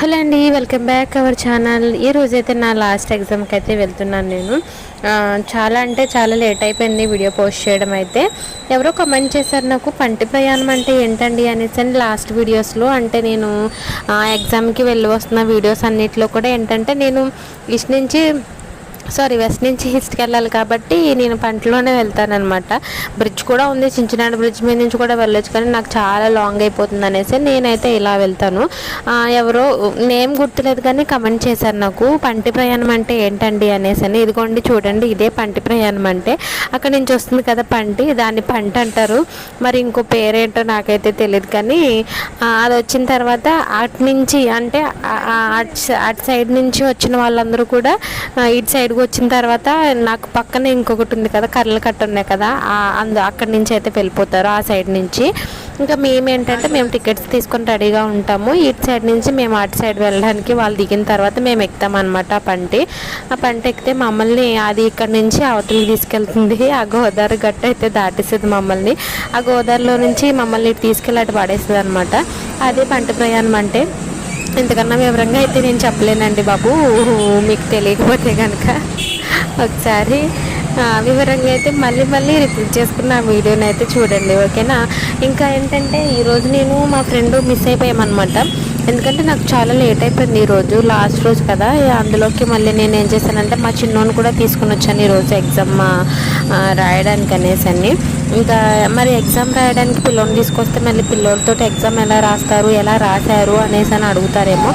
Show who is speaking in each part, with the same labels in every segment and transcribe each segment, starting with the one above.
Speaker 1: Hello అండి welcome back our channel. ఈ రోజైతే నా లాస్ట్ ఎగ్జామ్కి అయితే వెళ్తున్నాను నేను. చాలా అంటే చాలా లేట్ అయిపోయింది వీడియో పోస్ట్ చేయడం అయితే. ఎవరో కమెంట్ చేశారు నాకు పంటి ప్రయాణం అంటే ఏంటండి? అనేసి అని లాస్ట్ వీడియోస్లో అంటే నేను ఆ, ఎగ్జామ్కి వెళ్ళి వస్తున్న వీడియోస్ అన్నిట్లో కూడా ఏంటంటే నేను ఇటు నుంచి సారీ వెస్ట్ నుంచి ఈస్ట్కి వెళ్ళాలి కాబట్టి నేను పంటలోనే వెళ్తానమాట బ్రిడ్జ్ కూడా ఉంది చించినాడు బ్రిడ్జ్ మీద నుంచి కూడా వెళ్ళొచ్చు కానీ నాకు చాలా లాంగ్ అయిపోతుంది అనేసి నేనైతే ఇలా వెళ్తాను. ఎవరో నేమ్ గుర్తులేదు కానీ కమెంట్ చేశారు నాకు. పంటి ప్రయాణం అంటే ఏంటండి అనేసి అని. ఇదిగోండి చూడండి ఇదే పంటి ప్రయాణం అంటే. అక్కడ నుంచి వస్తుంది కదా పంటి దాన్ని పంట అంటారు. మరి ఇంకో పేరేంటో నాకైతే తెలియదు కానీ అది వచ్చిన తర్వాత అటు నుంచి అంటే అటు అటు సైడ్ నుంచి వచ్చిన వాళ్ళందరూ కూడా ఇటు సైడ్ సైడ్కి వచ్చిన తర్వాత నాకు పక్కన ఇంకొకటి ఉంది కదా కర్రలు కట్ట ఉన్నాయి కదా అందు అక్కడి నుంచి అయితే వెళ్ళిపోతారు ఆ సైడ్ నుంచి. ఇంకా మేము ఏంటంటే మేము టికెట్స్ తీసుకొని రెడీగా ఉంటాము. ఇటు సైడ్ నుంచి మేము అటు సైడ్ వెళ్ళడానికి వాళ్ళు దిగిన తర్వాత మేము ఎక్కుతాం అనమాట ఆ పంటి. ఆ పంట ఎక్కితే మమ్మల్ని అది ఇక్కడ నుంచి అవతలికి తీసుకెళ్తుంది. ఆ గోదావరి గట్ట అయితే దాటిస్తుంది మమ్మల్ని. ఆ గోదావరిలో నుంచి మమ్మల్ని ఇటు తీసుకెళ్ళి అటు పడేస్తుంది అనమాట అదే పంట ప్రయాణం అంటే ఇంతకన్నా వివరంగా అయితే నేను చెప్పలేనండి బాబు. మీకు తెలియకపోతే కనుక ఒకసారి వివరంగా అయితే మళ్ళీ మళ్ళీ రిపీట్ చేసుకున్న ఆ వీడియోని అయితే చూడండి ఓకేనా? ఇంకా ఏంటంటే ఈరోజు నేను మా ఫ్రెండ్ మిస్ అయిపోయామన్నమాట. ఎందుకంటే నాకు చాలా లేట్ అయిపోయింది ఈరోజు లాస్ట్ రోజు కదా. అందులోకి మళ్ళీ నేను ఏం చేశానంటే మా చిన్నోని కూడా తీసుకుని వచ్చాను ఈరోజు ఎగ్జామ్ రాయడానికి అనేసి అన్నీ ఇంకా మరి ఎగ్జామ్ రాయడానికి పిల్లోని తీసుకొస్తే మళ్ళీ పిల్లోడితో ఎగ్జామ్ ఎలా రాస్తారు ఎలా రాశారు అనేసి అని అడుగుతారేమో.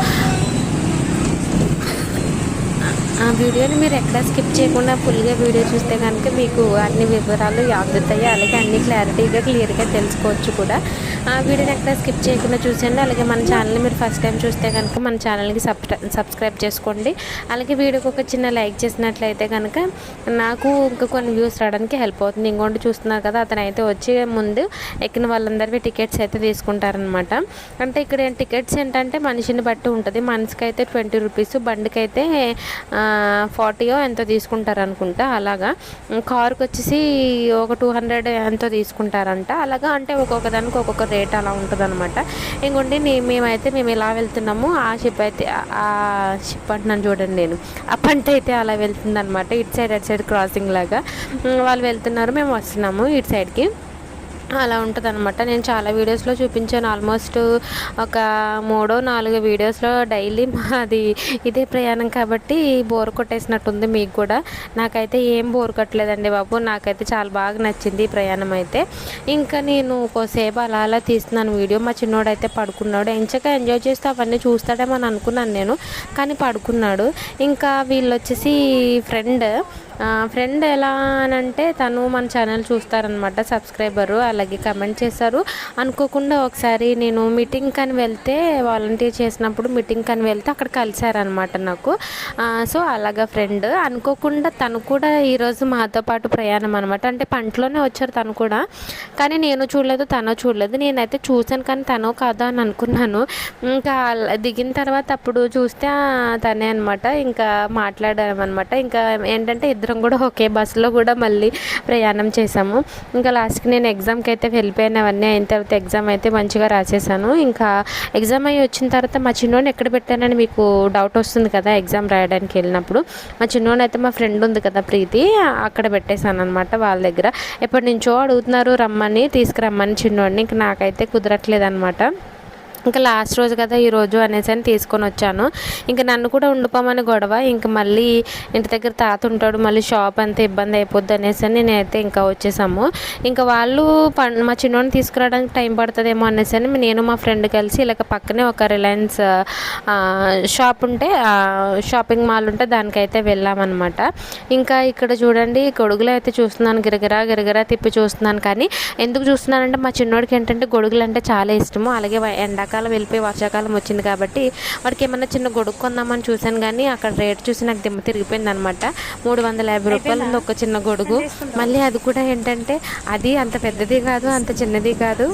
Speaker 1: ఆ వీడియోని మీరు ఎక్కడ స్కిప్ చేయకుండా ఫుల్గా వీడియో చూస్తే కనుక మీకు అన్ని వివరాలు అందుతాయి అలాగే అన్ని క్లారిటీగా క్లియర్గా తెలుసుకోవచ్చు కూడా. ఆ వీడియోని ఎక్కడ స్కిప్ చేయకుండా చూసేయండి. అలాగే మన ఛానల్ని మీరు ఫస్ట్ టైం చూస్తే కనుక మన ఛానల్కి సబ్స్క్రైబ్ చేసుకోండి. అలాగే వీడియోకి ఒక చిన్న లైక్ చేసినట్లయితే కనుక నాకు ఇంకా కొన్ని వ్యూస్ రావడానికి హెల్ప్ అవుతుంది. ఇంకోటి చూస్తున్నారు కదా అతను అయితే వచ్చి ముందు ఎక్కిన వాళ్ళందరివి టికెట్స్ అయితే తీసుకుంటారనమాట అంటే ఇక్కడ టికెట్స్ ఏంటంటే మనిషిని బట్టి ఉంటుంది. మనిషికి అయితే ట్వంటీ రూపీస్ బండికి అయితే ఫార్టీయో ఎంతో తీసుకుంటారు అనుకుంటా అలాగా. కారుకి వచ్చేసి ఒక టూ హండ్రెడ్ ఎంతో తీసుకుంటారంట. అలాగా అంటే ఒక్కొక్క దానికి ఒక్కొక్క రేట్ అలా ఉంటుంది అనమాట ఇంకోండి మేమైతే మేము ఇలా వెళ్తున్నాము ఆ షిప్ అయితే ఆ షిప్ అంటున్నాను చూడండి నేను. ఆ పంట అయితే అలా వెళ్తుంది అనమాట ఇటు సైడ్ అటు సైడ్ క్రాసింగ్ లాగా. వాళ్ళు వెళ్తున్నారు మేము వస్తున్నాము ఇటు సైడ్కి. అలా ఉంటుంది అనమాట నేను చాలా వీడియోస్లో చూపించాను. ఆల్మోస్ట్ ఒక మూడో నాలుగు వీడియోస్లో డైలీ మాది ఇదే ప్రయాణం కాబట్టి బోర్ కొట్టేసినట్టుంది మీకు కూడా. నాకైతే ఏం బోర్ కొట్టలేదండి బాబు. నాకైతే చాలా బాగా నచ్చింది ఈ ప్రయాణం అయితే. ఇంకా నేను కొద్దిసేపు అలా అలా తీస్తున్నాను వీడియో. మా చిన్నోడు అయితే పడుకున్నాడు. ఎంచక ఎంజాయ్ చేస్తే అవన్నీ చూస్తాడేమో అని అనుకున్నాను నేను కానీ పడుకున్నాడు. ఇంకా వీళ్ళు వచ్చేసి ఫ్రెండ్ ఫ్రెండ్ ఎలా అని అంటే తను మన ఛానల్ చూస్తారనమాట సబ్స్క్రైబరు అలాగే కమెంట్ చేశారు. అనుకోకుండా ఒకసారి నేను మీటింగ్ కానీ వెళ్తే వాలంటీర్ చేసినప్పుడు మీటింగ్ కని వెళ్తే అక్కడ కలిశారనమాట నాకు. సో అలాగా ఫ్రెండ్ అనుకోకుండా తను కూడా ఈరోజు మాతో పాటు ప్రయాణం అనమాట అంటే పంటలోనే వచ్చారు తను కూడా. కానీ నేను చూడలేదు తను చూడలేదు. నేనైతే చూశాను కానీ తను కాదా అని అనుకున్నాను. ఇంకా దిగిన తర్వాత అప్పుడు చూస్తే తనే అనమాట ఇంకా మాట్లాడామన్నమాట ఇంకా ఏంటంటే ఇద్దరు కూడా ఒకే బస్సులో కూడా మళ్ళీ ప్రయాణం చేసాము ఇంకా లాస్ట్కి నేను ఎగ్జామ్కి అయితే వెళ్ళిపోయాను. అవన్నీ అయిన తర్వాత ఎగ్జామ్ అయితే మంచిగా రాసేసాను. ఇంకా ఎగ్జామ్ అయ్యి వచ్చిన తర్వాత మా చిన్నోని ఎక్కడ పెట్టానని మీకు డౌట్ వస్తుంది కదా ఎగ్జామ్ రాయడానికి వెళ్ళినప్పుడు. మా చిన్నోని అయితే మా ఫ్రెండ్ ఉంది కదా ప్రీతి అక్కడ పెట్టేశాను అనమాట వాళ్ళ దగ్గర. ఎప్పటి నుంచో అడుగుతున్నారు రమ్మని తీసుకురమ్మని చిన్నోడిని. ఇంకా నాకైతే కుదరట్లేదు అనమాట ఇంకా లాస్ట్ రోజు కదా ఈరోజు అనేసి అని తీసుకొని వచ్చాను. ఇంకా నన్ను కూడా ఉండిపోమని గొడవ. ఇంకా మళ్ళీ ఇంటి దగ్గర తాత ఉంటాడు మళ్ళీ షాప్ అంతా ఇబ్బంది అయిపోద్ది అనేసి అని నేనైతే ఇంకా వచ్చేసాము. ఇంకా వాళ్ళు మా చిన్నోడిని తీసుకురావడానికి టైం పడుతుందేమో అనేసి అని నేను మా ఫ్రెండ్ కలిసి ఇలాగ పక్కనే ఒక రిలయన్స్ షాప్ ఉంటే షాపింగ్ మాల్ ఉంటే దానికైతే వెళ్ళామన్నమాట. ఇంకా ఇక్కడ చూడండి గొడుగులు అయితే చూస్తున్నాను. గిరగిరా గిరగిరా తిప్పి చూస్తున్నాను. కానీ ఎందుకు చూస్తున్నానంటే మా చిన్నోడికి ఏంటంటే గొడుగులు అంటే చాలా ఇష్టము. అలాగే ఎండాకాలం ఎండాకాలం వెళ్ళిపోయి వర్షాకాలం వచ్చింది కాబట్టి వాడికి ఏమన్నా చిన్న గొడుగు కొందామని చూశాను కానీ అక్కడ రేట్ చూసి నాకు దిమ్మ తిరిగిపోయింది అనమాట మూడు వందల యాభై రూపాయలు ఉంది ఒక చిన్న గొడుగు. మళ్ళీ అది కూడా ఏంటంటే అది అంత పెద్దది కాదు అంత చిన్నది కాదు.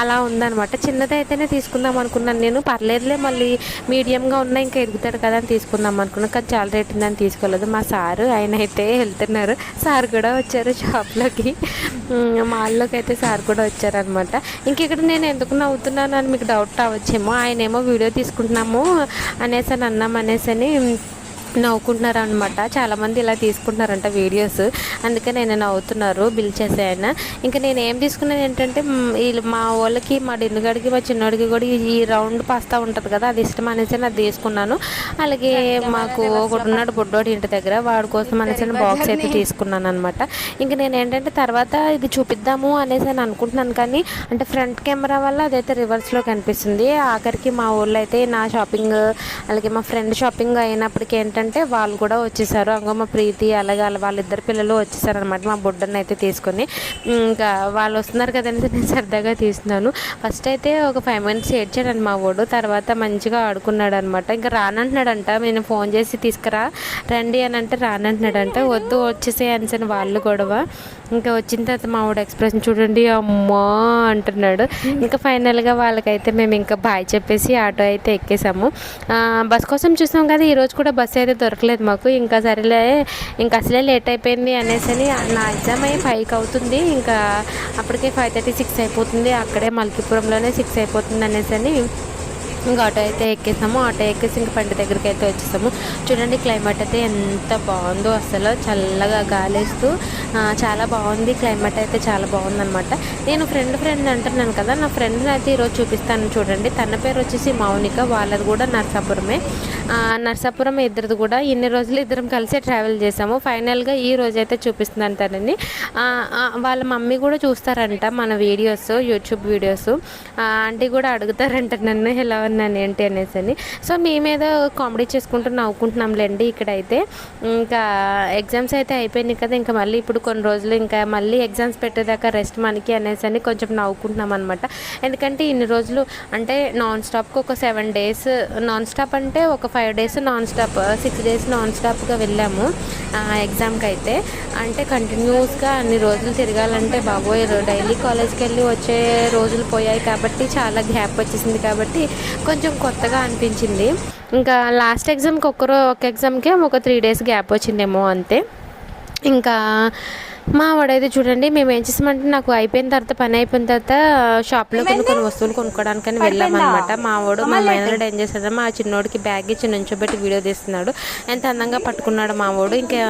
Speaker 1: అలా ఉందన్నమాట. చిన్నది అయితేనే తీసుకుందాం అనుకున్నాను నేను. పర్లేదులే మళ్ళీ మీడియంగా ఉన్న ఇంకా ఎదుగుతాడు కదా అని తీసుకుందాం అనుకున్నాను. కానీ చాలా రేట్ ఉందని తీసుకోలేదు. మా సారు ఆయన అయితే వెళ్తున్నారు. సార్ కూడా వచ్చారు షాప్లోకి. మాల్లోకి అయితే సార్ కూడా వచ్చారనమాట ఇంక ఇక్కడ నేను ఎందుకు నవ్వుతున్నాను అని మీకు డౌట్ రావచ్చేమో ఆయనేమో వీడియో తీసుకుంటున్నాము అనేసి అని అన్నాం అనేసి అని నవ్వుకుంటున్నారు అనమాట చాలామంది ఇలా తీసుకుంటున్నారంట వీడియోస్. అందుకే నేను నవ్వుతున్నారు బిల్ చేసే ఆయన ఇంకా నేను ఏం తీసుకున్నాను ఏంటంటే వీళ్ళు మా వాళ్ళకి మా డిన్నుగాడికి మా చిన్నోడికి కూడా ఈ- రౌండ్ పాస్తా ఉంటుంది కదా అది ఇష్టం అనేసి అది తీసుకున్నాను. అలాగే మాకు ఒకటి ఉన్నాడు బుడ్డోడి ఇంటి దగ్గర వాడి కోసం అనేసి బాక్స్ అయితే తీసుకున్నాను అనమాట ఇంకా నేను ఏంటంటే తర్వాత ఇది చూపిద్దాము అనేసి అని అనుకుంటున్నాను కానీ అంటే ఫ్రంట్ కెమెరా వల్ల అదైతే రివర్స్లో కనిపిస్తుంది. ఆఖరికి మా ఊళ్ళో అయితే నా షాపింగ్ అలాగే మా ఫ్రెండ్ షాపింగ్ అయినప్పటికీ ఏంటంటే అంటే వాళ్ళు కూడా వచ్చేసారు. అంగో మా ప్రీతి అలాగే వాళ్ళ వాళ్ళిద్దరు పిల్లలు వచ్చేసారు అనమాట మా బుడ్డని అయితే తీసుకొని. ఇంకా వాళ్ళు వస్తున్నారు కదండి నేను సరదాగా తీస్తున్నాను. ఫస్ట్ అయితే ఒక ఫైవ్ మినిట్స్ ఏడ్చాడు మా వాడు. తర్వాత మంచిగా ఆడుకున్నాడు అనమాట ఇంకా రానంటున్నాడంట నేను ఫోన్ చేసి తీసుకురా రండి అని అంటే రానంటున్నాడంట. వద్దు వచ్చేసే అని వాళ్ళు గొడవ. ఇంకా వచ్చిన తర్వాత మా వాడు ఎక్స్ప్రెషన్ చూడండి అమ్మా అంటున్నాడు. ఇంకా ఫైనల్గా వాళ్ళకైతే మేము ఇంకా బాయ్ చెప్పేసి ఆటో అయితే ఎక్కేసాము. బస్ కోసం చూసాం కదా ఈరోజు కూడా బస్ అయితే దొరకలేదు మాకు. ఇంకా సరేలే ఇంకా అసలే లేట్ అయిపోయింది అనేసి అని నా ఎగ్జామ్ అయ్యి ఫైవ్కి అవుతుంది. ఇంకా అప్పటికే ఫైవ్ థర్టీ సిక్స్ అయిపోతుంది. అక్కడే మల్కీపురంలోనే సిక్స్ అయిపోతుంది అనేసి అని ఇంకా ఆటో అయితే ఎక్కేసాము. ఆటో ఎక్కేసి ఇంకా పంట దగ్గరికి అయితే వచ్చేసాము. చూడండి క్లైమేట్ అయితే ఎంత బాగుందో అసలు. చల్లగా గాలేస్తూ చాలా బాగుంది. క్లైమేట్ అయితే చాలా బాగుందన్నమాట. నేను ఫ్రెండ్ ఫ్రెండ్ అంటున్నాను కదా నా ఫ్రెండ్ని అయితే ఈరోజు చూపిస్తాను చూడండి. తన పేరు వచ్చేసి మౌనిక వాళ్ళది కూడా నర్సాపురమే. నర్సాపురం ఇద్దరిది కూడా ఇన్ని రోజులు ఇద్దరం కలిసే ట్రావెల్ చేసాము. ఫైనల్గా ఈ రోజు అయితే చూపిస్తున్నాను తనని. వాళ్ళ మమ్మీ కూడా చూస్తారంట మన వీడియోస్ యూట్యూబ్ వీడియోస్ ఆంటీ కూడా అడుగుతారంట నన్ను ఎలా ఉన్నాను ఏంటి అనేసి అని. సో మేమేదో కామెడీ చేసుకుంటూ నవ్వుకుంటున్నాంలేండి ఇక్కడైతే. ఇంకా ఎగ్జామ్స్ అయితే అయిపోయినాయి కదా ఇంకా మళ్ళీ ఇప్పుడు కొన్ని రోజులు ఇంకా మళ్ళీ ఎగ్జామ్స్ పెట్టేదాకా రెస్ట్ మనకి అనేసి అని కొంచెం నవ్వుకుంటున్నాం అనమాట ఎందుకంటే ఇన్ని రోజులు అంటే నాన్ స్టాప్కి ఒక సెవెన్ డేస్ నాన్ స్టాప్ అంటే ఒక five days non stop six days non స్టాప్గా వెళ్ళాము ఎగ్జామ్కి అయితే అంటే కంటిన్యూస్గా అన్ని రోజులు తిరగాలంటే బాబోయ్ డైలీ కాలేజ్కి వెళ్ళి వచ్చే రోజులు పోయాయి కాబట్టి చాలా గ్యాప్ వచ్చేసింది కాబట్టి కొంచెం కొత్తగా అనిపించింది. ఇంకా లాస్ట్ ఎగ్జామ్కి ఒక్కరో ఒక ఎగ్జామ్కే ఒక త్రీ డేస్ గ్యాప్ వచ్చిందేమో అంతే. ఇంకా మా వాడైతే చూడండి మేము ఏం చేసామంటే నాకు అయిపోయిన తర్వాత పని అయిపోయిన తర్వాత షాప్లో కొన్ని కొన్ని వస్తువులు కొనుక్కోవడానికని వెళ్ళామన్నమాట. మా వాడు మా మేనల్డ్ ఏం చేశాడు మా చిన్నోడికి బ్యాగ్ ఇచ్చి నుంచోబెట్టి వీడియో తీస్తున్నాడు. ఎంత అందంగా పట్టుకున్నాడు మా వాడు. ఇంకా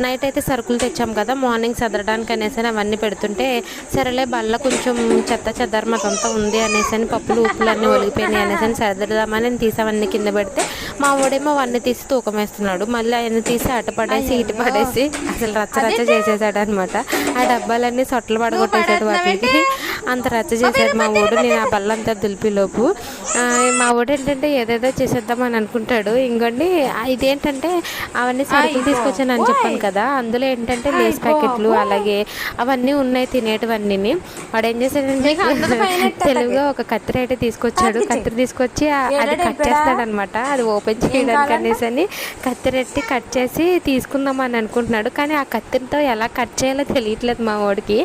Speaker 1: నైట్ అయితే సరుకులు తెచ్చాం కదా మార్నింగ్ సదరడానికి అనేసి అవన్నీ పెడుతుంటే సరేలే బల్ల కొంచెం చెత్త చెదారం అదంతా ఉంది అనేసి అని పప్పులు ఉప్పులు అన్నీ ఒలిగిపోయినాయి అనేసి అని సదరదామని నేను తీసి అవన్నీ కింద పెడితే మా వాడేమో అవన్నీ తీసి తూకం వేస్తున్నాడు. మళ్ళీ ఆయన తీసి అట పడేసి ఇటు పడేసి అసలు రచ్చ రచ్చ చేసేసాడు అనమాట ఆ డబ్బాలన్నీ సొట్టలు పడగొట్టేసాడు వాటికి అంత రచ్చ చేశాడు మా ఊడు నేను ఆ బల్లంతా దులిపిలోపు మా ఊడు ఏంటంటే ఏదేదో చేసేద్దామని అనుకుంటాడు. ఇంకోండి ఇదేంటంటే అవన్నీ సరుకులు తీసుకొచ్చాను అని చెప్పాను కదా. అందులో ఏంటంటే లేస్ ప్యాకెట్లు అలాగే అవన్నీ ఉన్నాయి తినేటివన్నీ వాడు ఏం చేశాడంటే తెలుగుగా ఒక కత్తిరి అయితే తీసుకొచ్చాడు. కత్తిరి తీసుకొచ్చి అది కట్ చేస్తాడు అనమాట అది ఓపెన్ చేయడానికి అనేసి అని కత్తిరెట్టి కట్ చేసి తీసుకుందాం అని అనుకుంటున్నాడు. కానీ ఆ కత్తిరితో ఎలా కట్ చేయాలో తెలియట్లేదు మా వాడికి.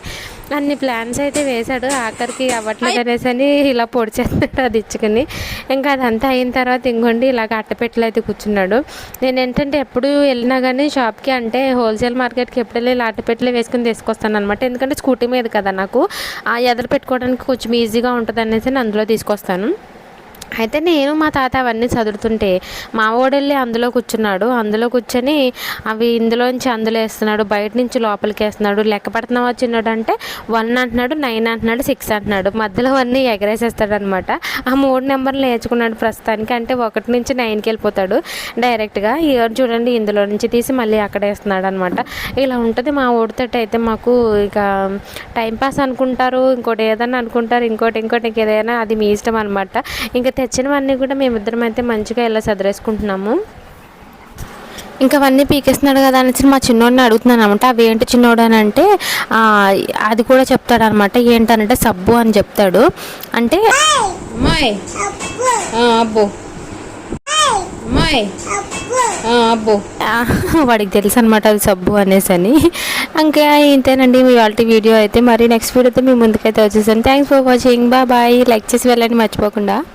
Speaker 1: అన్ని ప్లాన్స్ అయితే వేశాడు. ఆఖరికి అవ్వట్లేదు అనేసి అని ఇలా పొడి చేస్తున్నాడు అది ఇచ్చుకుని ఇంకా అదంతా అయిన తర్వాత ఇంకోండి ఇలాగ అట్టపెట్టెలు అయితే కూర్చున్నాడు. నేను ఏంటంటే ఎప్పుడు వెళ్ళినా కానీ షాప్కి అంటే హోల్సేల్ మార్కెట్కి ఎప్పుడు వెళ్ళి ఇలా అట్టపెట్టెలు వేసుకుని తీసుకొస్తాను అనమాట ఎందుకంటే స్కూటీ మీద కదా నాకు. ఆ ఎదురు పెట్టుకోవడానికి కొంచెం ఈజీగా ఉంటుంది అనేసి నేను అందులో తీసుకొస్తాను. అయితే నేను మా తాత అవన్నీ చదువుతుంటే మా ఓడెళ్ళి అందులో కూర్చున్నాడు. అందులో కూర్చొని అవి ఇందులోంచి అందులో వేస్తున్నాడు బయట నుంచి లోపలికి వేస్తున్నాడు. లెక్క పడుతున్నావా చిన్నాడు అంటే వన్ అంటున్నాడు నైన్ అంటున్నాడు సిక్స్ అంటున్నాడు. మధ్యలో అన్నీ ఎగరేసేస్తాడు అనమాట ఆ మూడు నెంబర్లు నేర్చుకున్నాడు ప్రస్తుతానికి. అంటే ఒకటి నుంచి నైన్కి వెళ్ళిపోతాడు డైరెక్ట్గా. ఇక చూడండి ఇందులో నుంచి తీసి మళ్ళీ అక్కడ వేస్తున్నాడు అనమాట ఇలా ఉంటుంది మా ఓడితోటి అయితే మాకు ఇక టైంపాస్ అనుకుంటారు ఇంకోటి ఏదైనా అనుకుంటారు ఇంకోటి ఇంకోటి ఇంకేదైనా అది మీ ఇష్టం అనమాట. ఇంకా తెచ్చినవన్నీ కూడా మేమిద్దరం అయితే మంచిగా ఇలా సదిరేసుకుంటున్నాము. ఇంకా అవన్నీ పీకేస్తున్నాడు కదా అనేసి మా చిన్నోడిని అడుగుతున్నాను అనమాట అవి ఏంటి చిన్నోడు అని అంటే ఆ, అది కూడా చెప్తాడు అనమాట ఏంటనంటే సబ్బు అని చెప్తాడు. అంటే
Speaker 2: అబ్బో. అబ్బో.
Speaker 1: ఆ, వాడికి తెలుసు అనమాట అది సబ్బు అనేసి అని. ఇంకా ఇంతేనండి మీ వాళ్ళ వీడియో అయితే. మరి నెక్స్ట్ వీడియోతో మీ ముందుకైతే వచ్చేసాను. Thanks for watching bye like చేసి వెళ్ళండి మర్చిపోకుండా.